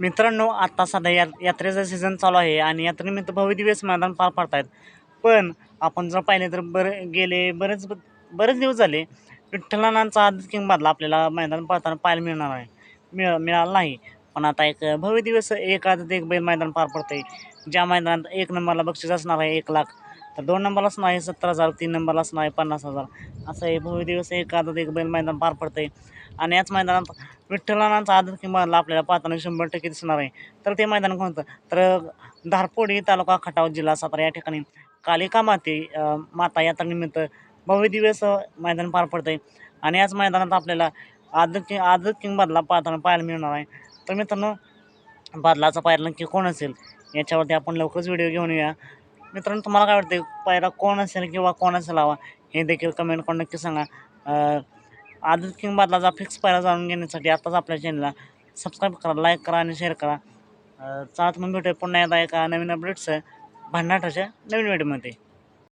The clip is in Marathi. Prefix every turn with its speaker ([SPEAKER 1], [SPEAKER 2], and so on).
[SPEAKER 1] मित्रांनो आत्ता सध्या या यात्रेचा सीझन चालू आहे आणि यात्रेनिमित्त भव्य दिवस मैदान पार पाडतायत. आहेत पण आपण जर पाहिले तर बरं गेले बरेच बरेच दिवस झाले विठ्ठलानांचा आदत बदला आपल्याला मैदान पाळताना पाहायला मिळणार आहे मिळ मिळालं नाही. पण आता एक भव्य दिवस एक आदत एक बैल मैदान पार पडतं आहे ज्या मैदानात एक नंबरला बक्षीस असणार आहे एक लाख. तर दोन नंबरलाच असणार आहे सत्तर हजार तीन नंबरलाच असणार आहे पन्नास हजार. असं हे भव्य दिवस एक आदत एक बैल मैदान पार पडतं आहे आणि याच मैदानात विठ्ठलानांचा आदत किंवा आपल्याला पाहताना शंभर टक्के दिसणार आहे. तर ते मैदान कोणतं? तर धारपोडी तालुका खटाव जिल्हा सातारा या ठिकाणी कालिका माते माता यात्रेनिमित्त भव्य दिवस मैदान पार पडतं आहे आणि याच मैदानात आपल्याला आदर कि आदर किंग बदला पाहताना पाहायला मिळणार आहे. तर मित्रांनो बदलाचा पायरा नक्की कोण असेल? याच्यावरती आपण लवकरच व्हिडिओ घेऊन येऊया. मित्रांनो तुम्हाला काय वाटते पायरा कोण असेल किंवा कोण असेल हवा हे देखील कमेंट करून नक्की सांगा. अ, आदत किंग बादलाचा फिक्स पायरा जाणून घेण्यासाठी आताच आपल्या चॅनलला सबस्क्राईब करा लाईक करा आणि शेअर करा. चालत मग भेटूया पुन्हा एकदा एका नवीन अपडेट्स भन्नाटाच्या नवीन व्हिडिओमध्ये